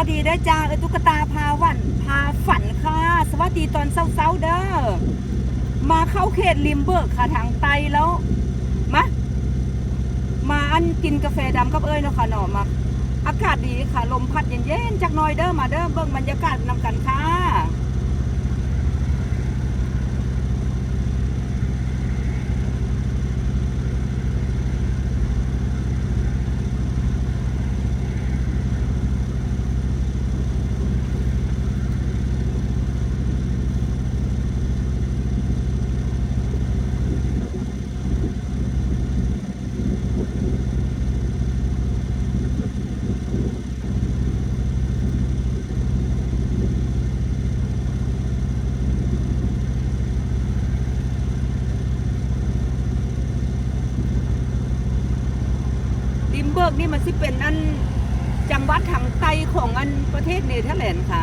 วัสดีได้จ้าเออตุ๊กตาพาวันพาฝันค่ะ สวัสดีตอนเช้าๆเด้อมาเข้าเขตริมเบิกค่ะทางไตแล้วมามาอันกินกาแฟดำกับเอ้ยเนาะค่ะหนอมาอากาศดีค่ะลมพัดเย็นๆจักน้อยเด้อมาเด้อเบิ่งบรรยากาศนำกันค่ะ กนี่มันสิเป็นอันจังหวัดทางใต้ของอันประเทศเนเธอร์แลนด์ค่ะ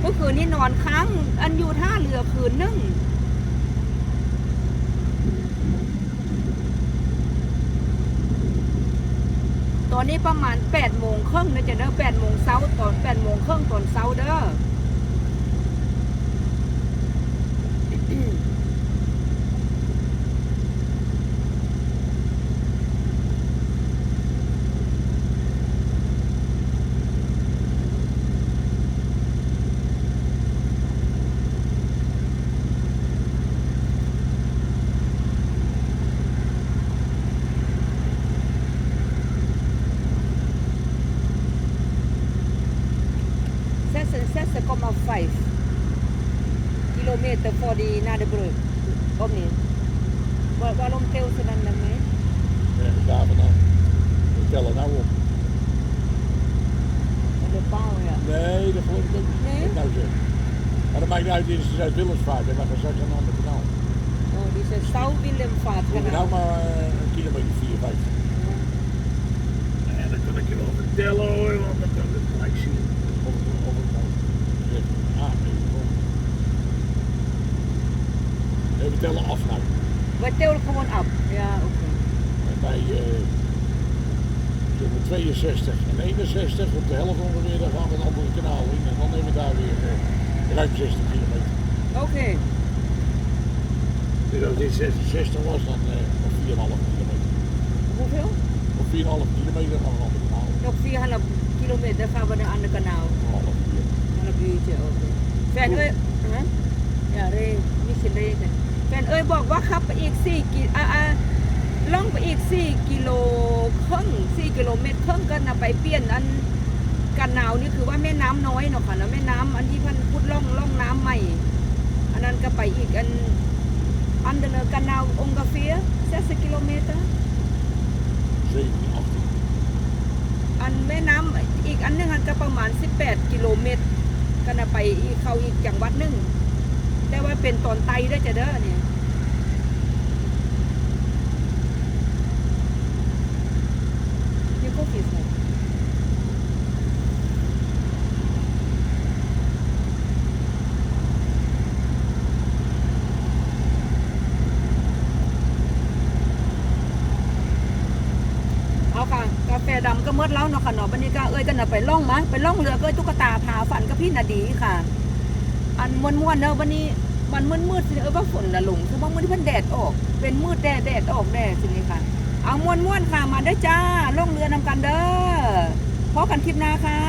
เมื่อคืนนี้นอนค้าง อันอยู่ท่าเรือคืนนึงตอนนี้ประมาณ8โมงครึ่งนะจะเด้อ8โมงเช้าตอน8โมงครึ่งตอนเช้าเด้อ 6,5 kilometer for the Nadebrug op niet Wa- waarom telt ze dan dan mee? Ja, daar vandaan. We tellen nou op. Op de paal, ja. Nee, dat geloof ik ook niet. Nee? Nou zeg. Maar dat maakt niet uit, dit is uit Willersvaart. En dan gaan straks een ander kanaal. Oh, die is Willemvaart We moeten nou maar eh, een kilometer 4, 5. Ja, dat kan ik je wel vertellen hoor, want dan kan ik het gelijk zien. Of het, of het nou zegt, ah, nee, kom tellen af nou? Wij tellen gewoon af, ja oké. Okay. Bij eh, uh, 62 en 61, op de helft ongeveer, dan gaan we een andere kanaal in en dan nemen we daar weer uh, ruim 60 kilometer. Oké. Okay. Dus als dit 66 was, dan eh, nog 4,5 kilometer. Hoeveel? Op 4,5 kilometer gaan we een andere kanaal. Op 4,5 kilometer gaan we naar ander kanaal. Een half uur. Een half uurtje, oké. Okay. Verder, huh? ja, regen, niet regen. เร่ไม่ใช่เร่กันแฟนเอ้ยบอกว่าขับไปอีก4กิอ่าอ่าล่องไปอีก4กิโลครึ่ง4กิโลเมตรครึ่งก็นะไปเปลี่ยนอันกันหนาวนี่คือว่าแม่น้ำน้อยเนาะค่ะนะแม่น้ำอันที่พันพุดล่องล่องน้ำใหม่ อันนั้นก็ไปอีกอันอันเดนกันหนาวองกาเฟีย60กิโลเมตรอันแม่น้ำอีกอันหนึงอันก็ประมาณ 18 กิโลเมตรก็นะไปเข้าอีกจังหวัดหนึง แต่ว่าเป็นตอนไตได้จะเด้อเนี่ยนี่ก็ผิดเลยเอาค่ะกาแฟดำก็เมื่อแล้วเนาะค่ะเนาะวันนี้ก็เอ้ยกันเนาะไปล่องมาไปล่องเรือก็ตุ๊กตาพาฝันกับพี่นาดีค่ะ อันม้วนๆเนอะวันนี้มันมืดมืดๆสิเออว่าฝนละลงคือว่ามื้อที่เพิ่นแดดออก เป็นมืดแดดแดดออกแดดสินี่ค่ะ เอาม้วนๆค่ะมาได้จ้าล่องเรือนำกันเด้อพบกันคลิปหน้าค่ะ